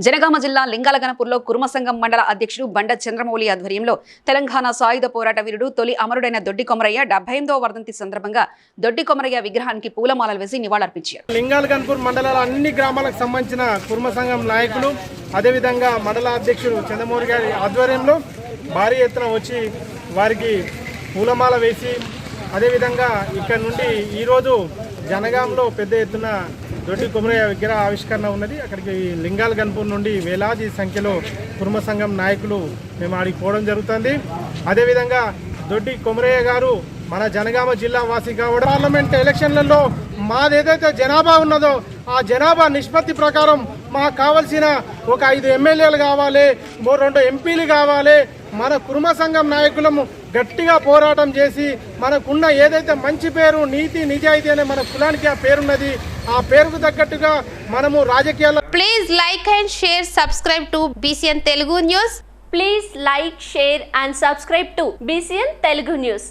జనగామ జిల్లా లింగాలగనపూర్లో కురుమసంఘం మండల అధ్యక్షుడు బండ చంద్రమౌళి ఆధ్వర్యంలో తెలంగాణ సాయుధ పోరాట వీరుడు తొలి అమరుడైన దొడ్డి కొమరయ్య డెబ్బై ఎనిమిదవ వర్ధంతి సందర్భంగా దొడ్డి కొమరయ్య విగ్రహానికి పూలమాలలు వేసి నివాళులర్పించారు. లింగాలగనపూర్ మండలాల అన్ని గ్రామాలకు సంబంధించిన కుర్మ సంఘం నాయకులు అదేవిధంగా మండల అధ్యక్షుడు చంద్రమౌళి గారి ఆధ్వర్యంలో భారీ ఎత్తున వచ్చి వారికి పూలమాల వేసి అదేవిధంగా ఇక్కడ నుండి ఈరోజు జనగాంలో పెద్ద ఎత్తున దొడ్డి కుమరయ్య విగ్రహ ఆవిష్కరణ ఉన్నది. అక్కడికి లింగాల్ గన్పూర్ నుండి వేలాది సంఖ్యలో కుర్మ సంఘం నాయకులు మేము ఆడికి పోవడం జరుగుతుంది. అదేవిధంగా దొడ్డి కుమరయ్య గారు మన జనగామ జిల్లా వాసి కావడం పార్లమెంట్ ఎలక్షన్లలో మాదేదైతే జనాభా ఉన్నదో ఆ జనాభా నిష్పత్తి ప్రకారం మాకు కావలసిన ఒక ఐదు ఎమ్మెల్యేలు కావాలి ఓ రెండు ఎంపీలు కావాలి మన కుర్మ సంఘం నాయకులము గట్టిగా పోరాటం చేసి మనకున్న ఏదైతే మంచి పేరు నీతి నిజాయితీ అనే మన కులానికి ఆ పేరున్నది ఆ పేరుకు తగ్గట్టుగా మనము రాజకీయాల్లో please like and share subscribe to BCN Telugu news please like share and subscribe to BCN Telugu news